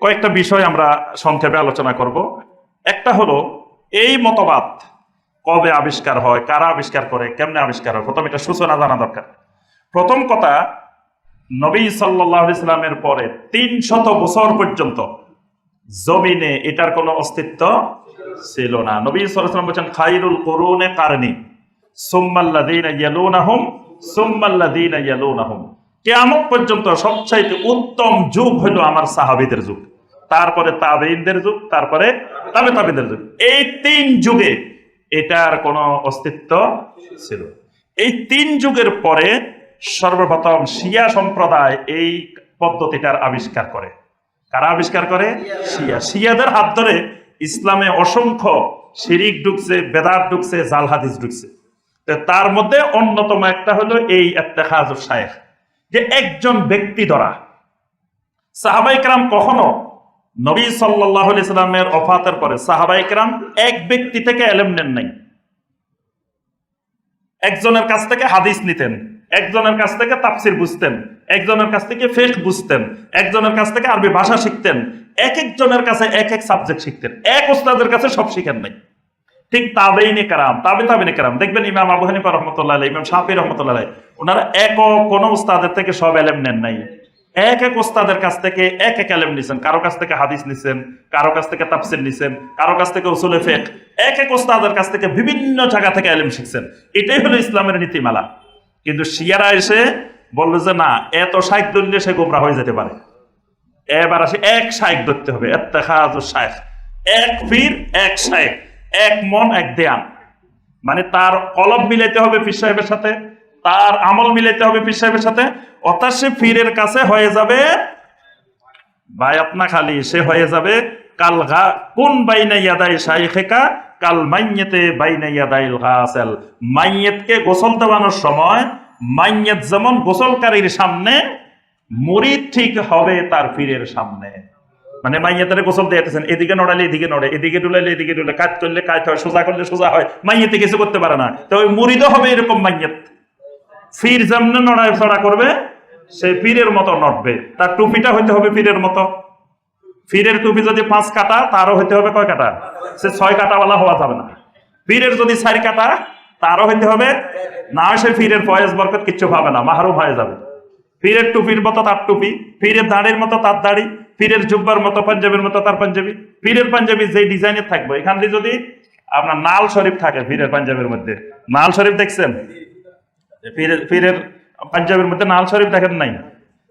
কয়েকটা বিষয় আমরা সংক্ষেপে আলোচনা করব। একটা হলো, এই মতবাদ কবে আবিষ্কার হয়, কারা আবিষ্কার করে, কেমনে আবিষ্কার হয়? প্রথম এটা সূচনা জানা দরকার। প্রথম কথা, নবী সাল্লাহ ইসলামের পরে তিন শত বছর পর্যন্ত জমিনে এটার কোনো অস্তিত্ব ছিল না। নবী সাল্লাম বলছেন, খাইরুল করুনে কারণী কেয়ামত পর্যন্ত সবচাইতে উত্তম যুগ হলো আমার সাহাবীদের যুগ। তারপরে তাবেইনদের যুগ, তারপরে তাবে তাবেদের যুগ। এই তিন যুগে এটার কোনো অস্তিত্ব ছিল। এই তিন যুগের পরে সর্বপ্রথম শিয়া সম্প্রদায় এই পদ্ধতিটার আবিষ্কার করে। কারা আবিষ্কার করে? শিয়া। শিয়াদের হাত ধরে ইসলামে অসংখ্য শিরিক ঢুকছে বেদার ঢুকছে, জাল হাদিস ঢুকছে। তার মধ্যে অন্যতম একটা হলো এই এত্তেখাজ শায়েখ, যে একজন ব্যক্তি দ্বারা সাহাবাইকরাম কখনো নবী সাল্লাহ ইসলামের অফাতের পরে সাহাবাই সাহাবাইকরাম এক ব্যক্তি থেকে এলেম নেন নাই। একজনের কাছ থেকে হাদিস নিতেন, একজনের কাছ থেকে তাফসির বুঝতেন, একজনের কাছ থেকে ফেক বুঝতেন, একজনের কাছ থেকে আরবি ভাষা শিখতেন, এক একজনের কাছে এক এক সাবজেক্ট শিখতেন। এক ওস্তাদের কাছে সব শিখেন নাই। ঠিক তাবেইনে কারাম, তাবে তাবেইনে কারাম, দেখবেন ইমাম আবু হানিফা রহমতুল্লাহ ইমাম শাফি রহমতুল্লাহ ওনারা এক কোনো উস্তাদের থেকে সব এলেম নেন নাই। এক এক ওস্তাদের কাছ থেকে এক এক এলেম নিছেন, কারও কাছ থেকে হাদিস নিছেন, কারও কাছ থেকে তাফসির নিছেন, কারও কাছ থেকে উসুলে ফেক এক এক ওস্তাদের কাছ থেকে বিভিন্ন জায়গা থেকে এলেম শিখছেন। এটাই হলো ইসলামের নীতিমালা। কিন্তু শিয়ারা এসে বলল যে, না, এত শাইক ধরলে সে গোমরা হয়ে যেতে পারে। এবার আসে এক শাইক ধরতে হবে। শাইখ। এক পীর, এক শাইখ। এক মন, এক দেয়ান মানে তার কলব মিলাইতে হবে পীর সাহেবের সাথে। তার আমল মিলাইতে হবে পীর সাহেবের সাথে। অর্থাৎ সে পীরের কাছে হয়ে যাবে, ভাই আপনা খালি, সে হয়ে যাবে কাল গা, কোন বাইনা ইয়াদাই শাইখেকা, কাল মাইয়েতে বাইনা ইয়াদাইল গাসেল। মাইয়েতকে গোসল দেওয়ানোর সময়, মাইয়েত যেমন গোসলকারীর সামনে, মুরিদ ঠিক হবে তার পীরের সামনে। মানে মাইয়াতারে গোসল দিয়েছেন এদিকে নড়ালে এদিকে নড়ে, এদিকে ডুলাইলে এদিকে ডুলে কাজ করলে কাজ হয়, সোজা করলে সোজা হয়, মাইয়াতে কিছু করতে পারে না। তো ওই মুরিদও হবে এরকম মাইয়াত। ফির যেমন নড়ায় ছড়া করবে, সে পীরের মতো নড়বে। তার টুপিটা হইতে হবে পীরের মতো। পীরের টুপি যদি পাঁচ কাটা, তারও হইতে হবে কয় কাটা? সে ছয় কাটাওয়ালা হওয়া যাবে না। পীরের যদি চারি কাটা, তারও হইতে হবে না, সে ফিরের ফয়েজ বরকত কিচ্ছু পাবে না, মাহরুম হয়ে যাবে। পীরের টুপির মতো তার টুপি, পীরের দাড়ির মতো তার দাড়ি, পীরের জুব্বার মতো পাঞ্জাবির মতো তার পাঞ্জাবি, পীরের পাঞ্জাবি যে ডিজাইনের থাকবে এখান যদি আপনার নাল শরীফ থাকে পীরের পাঞ্জাবির মধ্যে। নাল শরীফ দেখছেন? পীরের পীরের পাঞ্জাবির মধ্যে নাল শরীফ দেখেন নাই?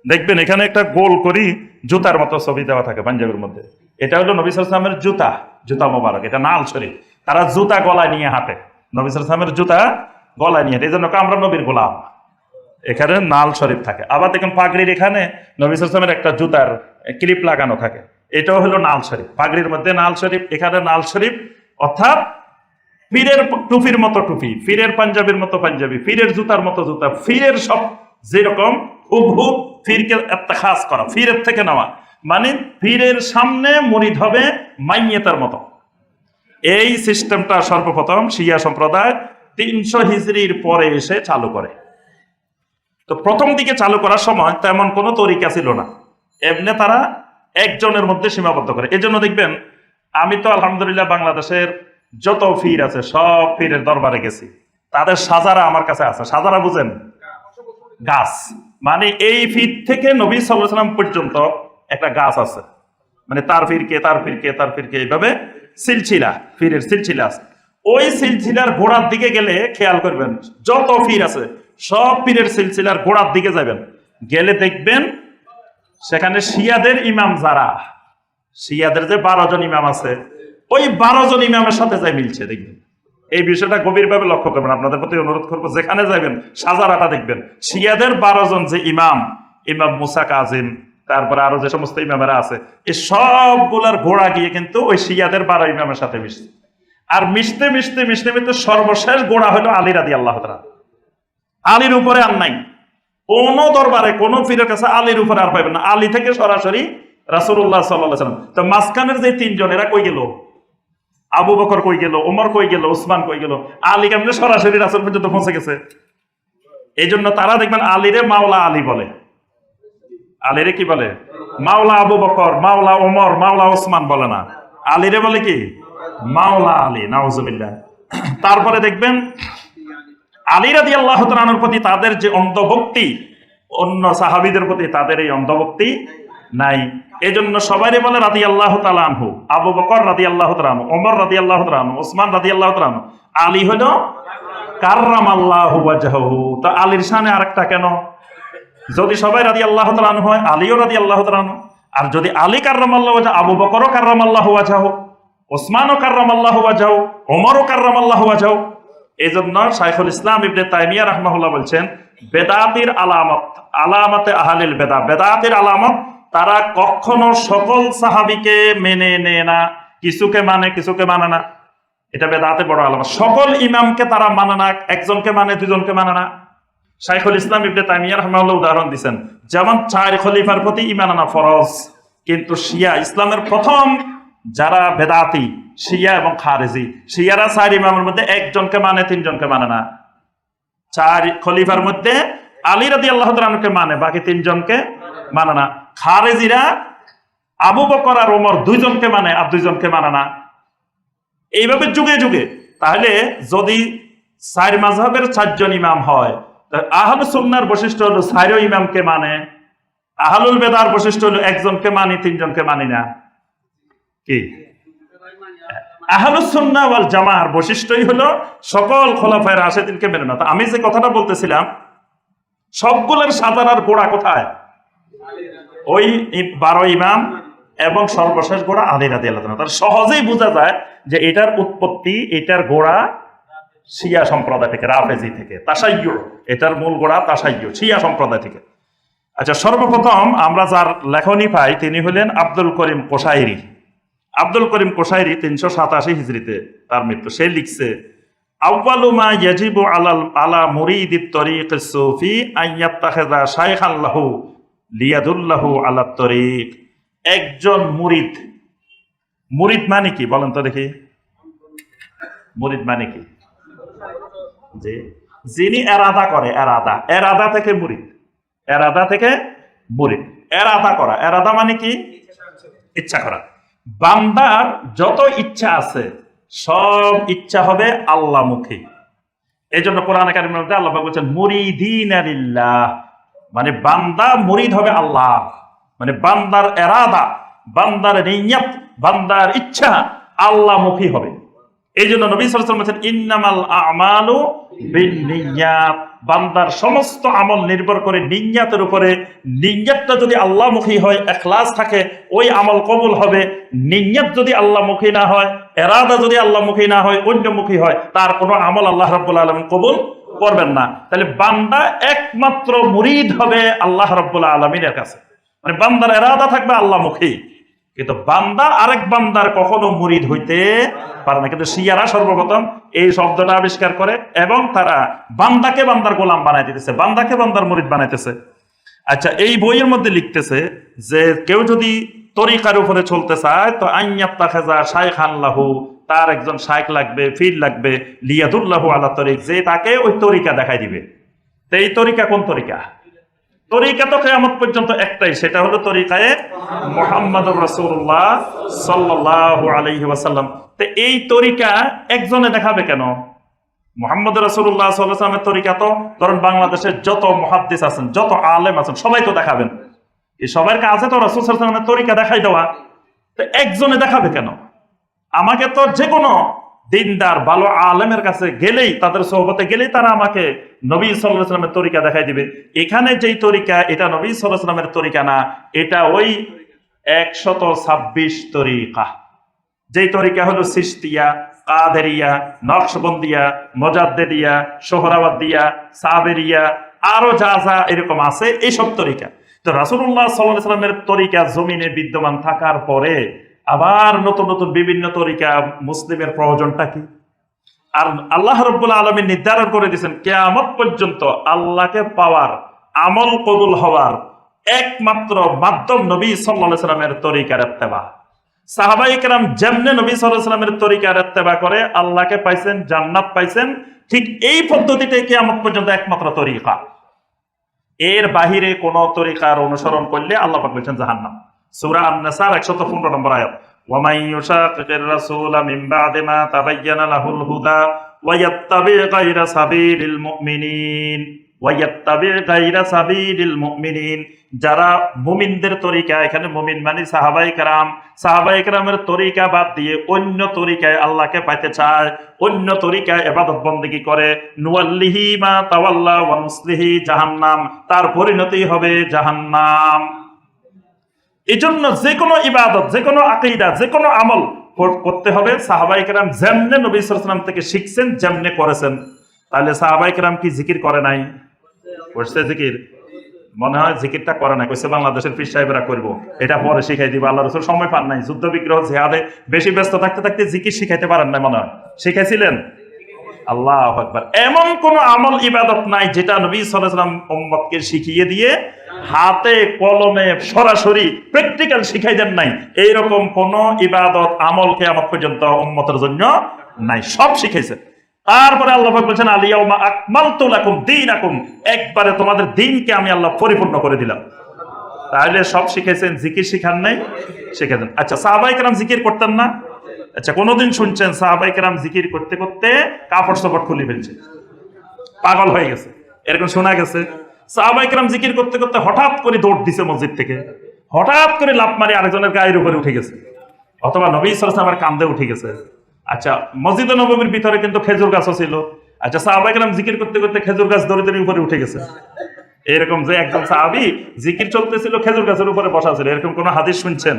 দেখবেন এখানে একটা গোল করি জুতার মতো ছবি দেওয়া থাকে পাঞ্জাবির মধ্যে। এটা হলো নবী সালামের জুতা জুতা মোবারক, এটা নাল শরীফ। তারা জুতা গলায় নিয়ে হাঁটে। নবী সালামের জুতা গলায় নিয়ে হাঁটে। এই জন্য আমরা নবীর গোলাম। এখানে নাল শরীফ থাকে। আবার দেখেন পাগড়ির এখানে নবী সালামের একটা জুতার ক্লিপ লাগানো থাকে। এটাও হলো নাল শরীফ। পাগড়ির মধ্যে নাল শরীফ, এখানে নাল শরীফ। অর্থাৎ ফিরের টুপির মতো টুপি, ফিরের পাঞ্জাবির মতো পাঞ্জাবি, ফিরের জুতার মতো জুতা, ফিরের সব যেরকম হুবহু ফিরকে খাস করা, ফিরের থেকে নেওয়া। মানে ফিরের সামনে মরিদ হবে মাইয়েতার মতো। এই সিস্টেমটা সর্বপ্রথম শিয়া সম্প্রদায় তিনশো হিজড়ির পরে এসে চালু করে। তো প্রথম দিকে চালু করার সময় তেমন কোনো তরিকা ছিল না। এমনি তারা একজনের মধ্যে সীমাবদ্ধ করে। এজন্য দেখবেন, আমি তো আলহামদুলিল্লাহ বাংলাদেশের যত ফির আছে, সব ফিরের দরবারে গেছি। তাদের সাজারা আমার কাছে আছে। সাজারা বুঝেন? গাছ। মানে এই ফির থেকে নবী সাল্লাম পর্যন্ত একটা গাছ আছে। মানে তার ফির কে, তার ফির কে, তার ফির কে, এইভাবে সিলছিলা ফিরের সিলছিলা আছে। ওই সিলছিলার গোড়ার দিকে গেলে খেয়াল করবেন, যত ফির আছে, সব পীরের সিলসিলার গোড়ার দিকে যাবেন। গেলে দেখবেন সেখানে শিয়াদের ইমাম যারা, শিয়াদের যে বারো জন ইমাম আছে ওই বারো জন ইমামের সাথে যাই মিলছে, দেখবেন। এই বিষয়টা গভীরভাবে লক্ষ্য করবেন। আপনাদের প্রতি অনুরোধ করব, যেখানে যাবেন সাজারাটা দেখবেন। শিয়াদের বারো জন যে ইমাম ইমাম মুসা কাজিম, তারপরে আরও যে সমস্ত ইমামেরা আছে এই সবগুলার ঘোড়া গিয়ে কিন্তু ওই শিয়াদের বারো ইমামের সাথে মিশছে। আর মিশতে মিশতে মিশতে মিশতে সর্বশেষ গোড়া হলো আলী রাদি আল্লাহ আলীর উপরে আর নাই। কোন দরবারে কোন ফিরের কাছে আলীর উপরে আর পাইবেন না। আলী থেকে সরাসরি রাসূলুল্লাহ সাল্লাহ সাল্লাম তো মাঝখানের যে তিনজন, এরা কই গেল? আবু বকর কই গেল ওমর কই গেল, উসমান কই গেল? আলী কেমনে সরাসরি রাসূল পর্যন্ত পৌঁছে গেছে? এই জন্য তারা দেখবেন আলীরে মাওলা আলী বলে। আলীরে কি বলে? মাওলা আবু বকর, মাওলা ওমর মাওলা ওসমান বলে না। আলীরে বলে কি? মাওলা আলী, নাউজুবিল্লাহ। তারপরে দেখবেন আলী রাদি আল্লাহ প্রতি তাদের যে অন্ধভক্তি, অন্য সাহাবিদের প্রতি তাদের এই অন্ধভক্তি নাই। এজন্য সবাই বলে রাদি আল্লাহ তালানহু আবু বকর রাদি আল্লাহ তালানহু ওমর রাদি আল্লাহ তালানহু ওসমান রাদি আল্লাহ তালানহু আলী হলো কার্রাম আল্লাহ তো আলীর সামনে আরেকটা কেন? যদি সবাই রাদি আল্লাহ তালানহু হয়, আলীও রাদি আল্লাহ তালানহু আর যদি আলী কার্রাম আল্লাহ ওয়াজা আবু বকরও কার্রাম আল্লাহ ওয়াজাহ, ওসমানও কার্রাম আল্লাহ ওয়াজাহ, ওমরও কার্রাম আল্লাহ ওয়াজাহ। এই জন্য শাইখুল ইসলাম ইবনে তাইমিয়া রহমাহুল্লাহ বলছেন, বেদাতির আলামত, আলামতে আহালিল বেদা, বেদাতির আলামত তারা কখনো সকল সাহাবিকে মেনে নেয় না। কিছুকে মানে কিছুকে মানে না। এটা বেদাতে বড় আলামত। সকল ইমামকে তারা মানে না, একজনকে মানে দুজনকে মানে না। শাইখুল ইসলাম ইবনে তাইমিয়া রহমাহুল্লাহ উদাহরণ দিচ্ছেন যেমন চার খলিফার প্রতি ইমান আনা ফরজ, কিন্তু শিয়া ইসলামের প্রথম যারা বেদাতি, শিয়া এবং খারেজি, শিয়ারা চার ইমামের মধ্যে একজনকে মানে তিনজনকে মানে না। চার খলিফার মধ্যে আলী রাদি আল্লাহ মানে বাকি তিনজনকে মানে না। খারেজিরা আবু বকর আর ওমর দুইজনকে মানে আর দুইজনকে মানে না। এইভাবে যুগে যুগে। তাহলে যদি চার মাঝহের চারজন ইমাম হয় আহল সুন্নার বৈশিষ্ট্য হলো চারো ইমামকে মানে আহলুল বেদার বৈশিষ্ট্য হলো একজনকে মানি, তিনজনকে মানি না। কি? আহলুসুন্না ওয়াল জামার বৈশিষ্ট্যই হলো সকল খোলাফায়ের রাশেদিনকে মেনে না আমি যে কথাটা বলতেছিলাম, সবগুলোর সাজানার গোড়া কোথায়? ওই বারো ইমাম এবং সর্বশেষ গোড়া আলী রাদি আল্লাহ তার সহজেই বোঝা যায় যে এটার উৎপত্তি, এটার গোড়া শিয়া সম্প্রদায় থেকে, রাফেজি থেকে। তাসাইয় এটার মূল গোড়া তাসাইয় শিয়া সম্প্রদায় থেকে। আচ্ছা সর্বপ্রথম আমরা যার লেখনী পাই, তিনি হলেন আব্দুল করিম কোসাইরি। আব্দুল করিম কোসাইরি তিনশো সাতাশি হিজড়িতে তার মৃত্যু। সে লিখছে আউ্বালুমা ইয়াজিবু আলাল, আলা মুরিদিত তরিক সুফি আইয়াত্তাখিযা শাইখান লাহু লিয়াদুল্লাহু আলা তরিক। একজন মুরিদ। মুরিদ মানে কি? বলেন তো দেখি। মুরিদ মানে কি? যে যিনি এরাদা করে, এরাদা। এরাদা থেকে মুরিদ। এরাদা থেকে মুরিদ। এরাদা করা। এরাদা মানে কি? ইচ্ছা করা। বান্দার যত ইচ্ছা আছে, সব ইচ্ছা হবে আল্লাহমুখী। এই জন্য কোরআন কারিমের মধ্যে আল্লাহ বলছেন, মুরিদিন মানে বান্দা মুরিদ হবে আল্লাহ। মানে বান্দার এরাদা, বান্দার নিয়ত বান্দার ইচ্ছা আল্লাহমুখী হবে। এই জন্য নবী বিন্নিয়াত। বান্দার সমস্ত আমল নির্ভর করে নিয়াতের উপরে। নিয়াতটা যদি আল্লাহমুখী হয়, এখলাস থাকে, ওই আমল কবুল হবে। নিয়াত যদি আল্লাহমুখী না হয়, এরাদা যদি আল্লাহমুখী না হয় অন্যমুখী হয়, তার কোনো আমল আল্লাহ রাব্বুল আলামিন কবুল করবেন না। তাহলে বান্দা একমাত্র মুরিদ হবে আল্লাহ রাব্বুল আলামিনের কাছে। মানে বান্দার এরাদা থাকবে আল্লাহমুখী কিন্তু বান্দা আরেক বান্দার কখনো মুরিদ হইতে পারে না। কিন্তু শিয়ারা সর্বপ্রথম এই শব্দটা আবিষ্কার করে এবং তারা বান্দাকে বান্দার গোলাম বানাই দিতেছে, বান্দাকে বান্দার মুরিদ বানাইতেছে। আচ্ছা এই বইয়ের মধ্যে লিখতেছে যে কেউ যদি তরিকার উপরে চলতে চায়, তো আইয়াত্তা খেজা শাইখ আল্লাহু তার একজন শাইখ লাগবে, ফির লাগবে, লিয়াদুল্লাহু আল্লাহ তরিক, যে তাকে ওই তরিকা দেখাই দিবে। তো এই তরিকা কোন তরিকা? তরিকা তো কেয়ামত পর্যন্ত একটাই, সেটা হলো তরিকায় মোহাম্মদ রসুল্লাহ সাল্লাহ আলহি ওয়াসাল্লাম। তো এই তরিকা একজনে দেখাবে কেন? মোহাম্মদ রসুল্লাহ সাল্লামের তরিকা তো, ধরেন বাংলাদেশের যত মহাদ্দিস আছেন, যত আলেম আছেন, সবাই তো দেখাবেন। এই সবার কাছে তো রসুল সাল্লামের তরিকা দেখাই দেওয়া। তো একজনে দেখাবে কেন? আমাকে তো যে কোনো দিনদার, ভালো আলেমের কাছে গেলেই, তাদের সহবতে গেলেই তারা আমাকে নবী সাল্লামের তরিকা দেখাই দিবে। এখানে যেই তরিকা, এটা নবী সাল্লামের তরিকা না, এটা ওই একশত ছাব্বিশ তরিকা। যেই তরিকা হলো সিস্তিয়া, কাদেরিয়া, নকশবন্দিয়া, মজাদ্দেদিয়া সোহরাবাদিয়া সাবেরিয়া, আরও যা যা এরকম আছে এইসব তরিকা। তো রাসুল্লাহ সাল্লাহ সাল্লামের তরিকা জমিনে বিদ্যমান থাকার পরে আবার নতুন নতুন বিভিন্ন তরিকা মুসলিমের প্রয়োজনটা কি? আর আল্লাহ রব্বুল আলমী নির্ধারণ করে দিয়েছেন, কেয়ামত পর্যন্ত আল্লাহকে পাওয়ার, আমল কবুল হওয়ার একমাত্র মাধ্যম নবী সাল্লাহ সাল্লামের তরিকার এত্তেবা সাহাবাই কেরাম যেমনে নবী সাল্লাহ সাল্লামের তরিকার এত্তেবা করে, আল্লাহকে পাইছেন, জান্নাত পাইছেন, ঠিক এই পদ্ধতিটাই কেয়ামত পর্যন্ত একমাত্র তরিকা। এর বাহিরে কোন তরিকার অনুসরণ করলে আল্লাহ পাক বলছেন জাহান্নাম। সূরা আন-নাসার 115 নম্বর আয়াত ومن يشاقق الرسول من بعد ما تبين له الهدى ويتبع غير سبيل المؤمنين ويتبع غير سبيل المؤمنين যারা মুমিনদের তরিকা এখানে মুমিন মানে সাহাবাই কারাম সাহাবাই কারামের তরিকা বাদ দিয়ে অন্য তরিকায় আল্লাহকে পাইতে চায় অন্য তরিকায় এবাদত বন্দেগী করে নুয়াল্লিহি মা তাওয়াল্লা ওয়া নুসলিহি জাহান্নাম তার পরিণতি হবে জাহান্নাম এই জন্য যে কোনো ইবাদত, যে কোনো আকিদা, যে কোনো আমল করতে হবে। সাহাবাই কেরাম যেমনে নবী সালাম থেকে শিখছেন, যেমনে করেছেন। তাহলে সাহাবাই কেরাম কি জিকির করে নাই? করছে জিকির? মনে হয় জিকিরটা করে না কইছে বাংলাদেশের পীর সাহেবরা করব। এটা পরে শিখাই দিব। আল্লাহ রসুল সময় পান নাই। যুদ্ধ বিগ্রহ, জেহাদে বেশি ব্যস্ত থাকতে থাকতে জিকির শিখাইতে পারেন না মনে হয়। শিখাইছিলেন? আল্লাহ আকবার। এমন কোন আমল ইবাদত নাই যেটা নবী সাল্লাম উম্মতকে শিখিয়ে দিয়ে হাতে, কলমে সরাসরি প্র্যাকটিক্যাল শিখাই দেন নাই। এইরকম কোন ইবাদত, আমল কেয়ামত পর্যন্ত উম্মতের জন্য নাই। সব শিখাইছে। তারপরে আল্লাহ বলছেন আলিয়াউমা আকমালতু লাকুম দীনাকুম। একবারে তোমাদের দিনকে আমি আল্লাহ পরিপূর্ণ করে দিলাম। তাহলে সব শিখেছেন জিকির শিখান নাই শিখেছেন আচ্ছা সাহাবাই কেরাম জিকির করতেন না? আচ্ছা কোনোদিন শুনছেন সাহাবাই কেরাম জিকির করতে করতে কাপড় সাপড় খুলে ফেলছে। পাগল হয়ে গেছে। এরকম শোনা গেছে, সাহাবাই কেরাম জিকির করতে করতে হঠাৎ করে দৌড় দিছে মসজিদ থেকে। হঠাৎ করে লাফ মারি আরেকজনের গায়ের উপরে উঠে গেছে। অথবা নবী সরসামের কান্দে উঠে গেছে। আচ্ছা মসজিদ নবমীর ভিতরে কিন্তু খেজুর গাছও ছিল। আচ্ছা সাহাবাই কেরাম জিকির করতে করতে খেজুর গাছ দড়ি দড়ি উপরে উঠে গেছে। এরকম যে একজন সাহাবি জিকির চলতেছিল, খেজুর গাছের উপরে বসা ছিল। এরকম কোন হাদিস শুনছেন?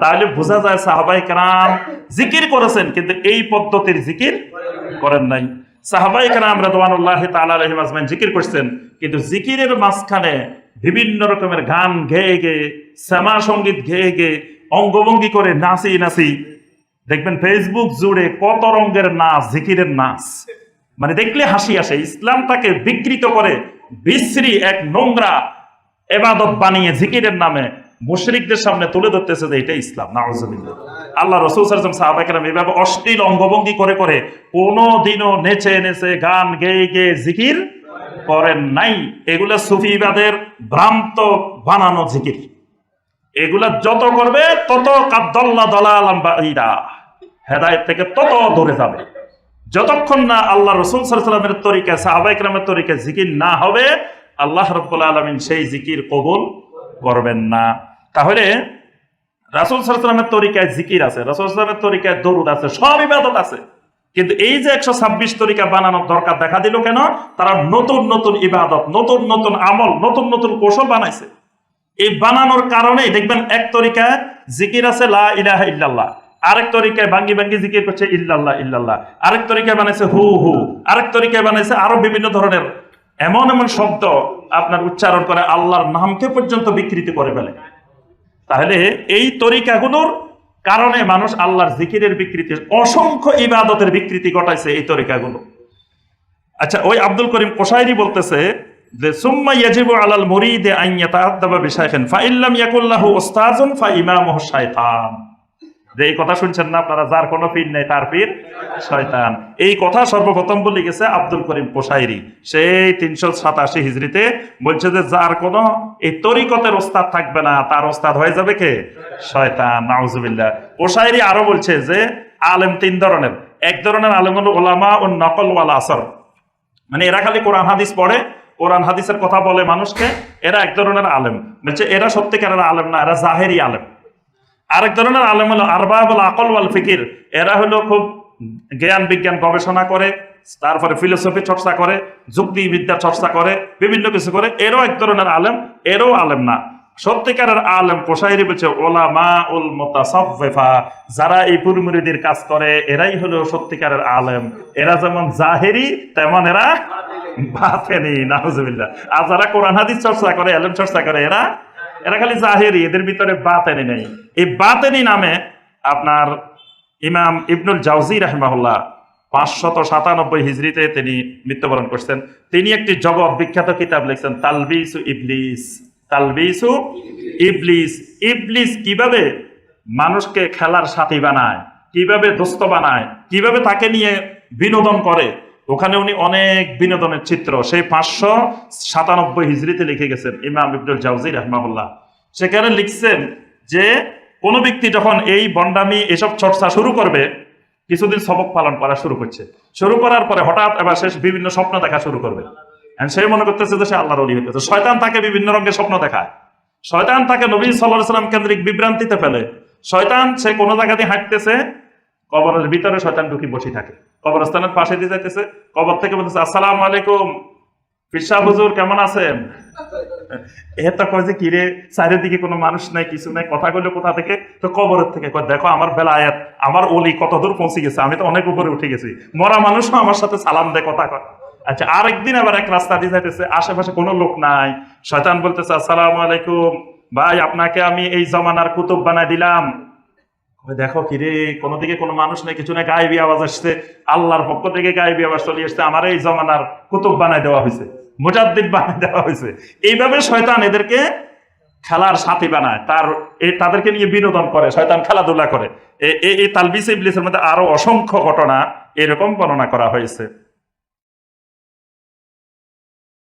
তাহলে বোঝা যায় সাহাবাই কারাম জিকির করেছেন, কিন্তু এই পদ্ধতির জিকির করেন নাই। সাহাবাই কারাম রাদওয়ানুল্লাহ আজমাইন জিকির করছেন, কিন্তু জিকিরের মাঝখানে বিভিন্ন রকমের গান গেয়ে গেয়ে শ্যামা সংগীত গেয়ে গেয়ে অঙ্গভঙ্গি করে নাচি নাচি, দেখবেন ফেসবুক জুড়ে কত রঙের নাচ, জিকিরের নাচ। মানে দেখলে হাসি আসে, ইসলামটাকে বিকৃত করে বিশ্রী এক নোংরা এবাদত বানিয়ে জিকিরের নামে মুশরিকদের সামনে তুলে ধরতেছে যে এটা ইসলাম, নাউজুবিল্লাহ। আল্লাহ রসুল সাল্লাম সাহাবাকেরাম এভাবে অশ্লীল অঙ্গভঙ্গি করে করে কোনোদিনও নেচে নেচে গান গেয়ে গেয়ে জিকির করেন নাই। এগুলা সুফিবাদের ভ্রান্ত বানানো জিকির। এগুলা যত করবে তত কাদ্দল্লা বাঈদা। হেদায়েত থেকে তত দূরে যাবে। যতক্ষণ না আল্লাহ রসুল সাল্লামের তরিকা সাহাবাইকরামের তরিকা জিকির না হবে, আল্লাহ রব্বুল আলমিন সেই জিকির কবুল করবেন না। তাহলে রাসুল সাল্লামের তরিকায় জিকির আছে, রাসুল সাল্লামের তরিকায় দরুদ আছে, সব ইবাদত আছে। কিন্তু এই যে একশো ছাব্বিশ তরিকা বানানোর দরকার দেখা দিল কেন? তারা নতুন নতুন ইবাদত, নতুন নতুন আমল, নতুন নতুন কৌশল বানাইছে। এই বানানোর কারণে দেখবেন এক তরিকায় জিকির আছে, লা ইলাহা ইল্লাল্লাহ। আরেক তরিকায় ভাঙ্গি ভাঙ্গি জিকির করছে, ইল্লাল্লাহ ইল্লাল্লাহ। আরেক তরিকায় বানাইছে, হু হু। আরেক তরিকায় বানাইছে, আরও বিভিন্ন ধরনের। এমন এমন শব্দ আপনার উচ্চারণ করে আল্লাহর নামকে পর্যন্ত বিকৃতি করে ফেলে। তাহলে এই তরিকাগুলোর কারণে মানুষ আল্লাহর জিকিরের বিকৃতি, অসংখ্য ইবাদতের বিকৃতি ঘটাইছে এই তরিকাগুলো। আচ্ছা ওই আব্দুল করিম কোসাইরি বলতেছে যে, সুম্মা ইয়াজিবু আলাল মুরিদে আইন ইয়াতাআদ্দাবা বিশাইখিন ফা ইল্লাম ইয়াকুল্লাহু উস্তাজুন ফা ইমামুহু শাইতান। যে এই কথা শুনছেন না, আপনারা যার কোনো পীর নেই, তার পীর শয়তান। এই কথা সর্বপ্রথম বলে গেছে আব্দুল করিম কোশাইরি সেই তিনশো সাতাশি হিজড়িতে বলছে যে, যার কোনো এই তরিকতের ওস্তাদ থাকবে না, তার ওস্তাদ হয়ে যাবে কে? শয়তান। নাউজুবিল্লাহ। কোশাইরি আরও বলছে যে, আলেম তিন ধরনের। এক ধরনের আলেম হলো ওলামা ও নকল ওয়াল আসর। মানে এরা খালি কোরআন হাদিস পড়ে, কোরআন হাদিসের কথা বলে মানুষকে, এরা এক ধরনের আলেম। বলছে, এরা সত্যিকারের আলেম না, এরা জাহেরি আলেম। আরেক ধরনের আলেম হলো আরবা বল আকল ওয়াল ফিকির। এরা হলো খুব জ্ঞান বিজ্ঞান গবেষণা করে, তারপরে ফিলোসফি চর্চা করে, যুক্তিবিদ্যা চর্চা করে, বিভিন্ন কিছু করে। এরও এক ধরনের আলেম, এরও আলেম না। সত্যিকারের আলেম কোশাইরি বলছে ওলা মা উল মোতাসফেফা যারা এই পুরমুরিদির কাজ করে, এরাই হলো সত্যিকারের আলেম। এরা যেমন জাহেরি, তেমন এরা বাতেনি নাহজুবিল্লাহ আর যারা কোরআন, হাদিস চর্চা করে, আলেম চর্চা করে, এরা এরা খালি জাহেরি, এদের ভিতরে বাতেনি নেই। এই বাতেনি নামে আপনার ইমাম ইবনুল জাউজি রাহমাহুল্লাহ পাঁচশত সাতানব্বই হিজড়িতে তিনি মৃত্যুবরণ করছেন। তিনি একটি জগৎ বিখ্যাত কিতাব লিখছেন, তালবিসু ইবলিস। তালবিসু ইবলিস। ইবলিস কীভাবে মানুষকে খেলার সাথী বানায়, কীভাবে দোস্ত বানায়, কীভাবে তাকে নিয়ে বিনোদন করে ওখানে উনি অনেক বিনোদনের চিত্র। সেই পাঁচশো সাতানব্বই হিজড়িতে লিখে গেছেন ইমাম ইবনুল জাউজি রহমাহুল্লাহ। সেখানে লিখছেন যে, কোন ব্যক্তি যখন এই বন্ডামি, এসব চর্চা শুরু করবে, কিছুদিন সবক পালন করা শুরু করছে। শুরু করার পরে হঠাৎ এবার শেষ বিভিন্ন স্বপ্ন দেখা শুরু করবে। সে মনে করতেছে যে সে আল্লাহর অলি হইতেছে শয়তান তাকে বিভিন্ন রঙের স্বপ্ন দেখায়। শয়তান তাকে নবী সাল্লাহ সাল্লাম কেন্দ্রিক বিভ্রান্তিতে ফেলে। শয়তান সে কোনো জায়গাতে হাঁটতেছে কবরের ভিতরে শয়তান ঢুকি বসে থাকে। কবরস্থানের পাশে দিয়ে যাইতেছে। কবর থেকে বলতেছে, আসসালাম আলাইকুম। পিসা হুজুর, কেমন আছেন? এ কয় যে, কিরে, চারিদিকে কোনো মানুষ নাই, কিছু নাই, কথা কইলো কোথা থেকে? তো কবরের থেকে কয়, দেখো, আমার বেলা আয়াত, আমার অলি কত দূর পৌঁছে গেছে, আমি তো অনেক উপরে উঠে গেছি। মরা মানুষও আমার সাথে সালাম দেয়, কথা কয়। আচ্ছা আরেকদিন আবার এক রাস্তা দিয়ে যাইতেছে, আশেপাশে কোনো লোক নাই। শয়তান বলতেছে, আসসালামু আলাইকুম। ভাই, আপনাকে আমি এই জমানার কুতুব বানাই দিলাম। দেখো কি রে কোনো দিকে কোনো মানুষ নেই, কিছু না গায়েবি আওয়াজ আসছে। আল্লাহর পক্ষ থেকে গায়েবি আওয়াজ চলে আসছে। আমার এই জমানার কুতুব বানাই দেওয়া হয়েছে, মুজাদ্দিদ বানাই দেওয়া হয়েছে। এইভাবে শয়তান এদেরকে খেলার সাথী বানায়। তার তাদেরকে নিয়ে বিনোদন করে, শয়তান খেলাধুলা করে। এই তালবিস ইবলিসের মধ্যে আরও অসংখ্য ঘটনা এরকম বর্ণনা করা হয়েছে।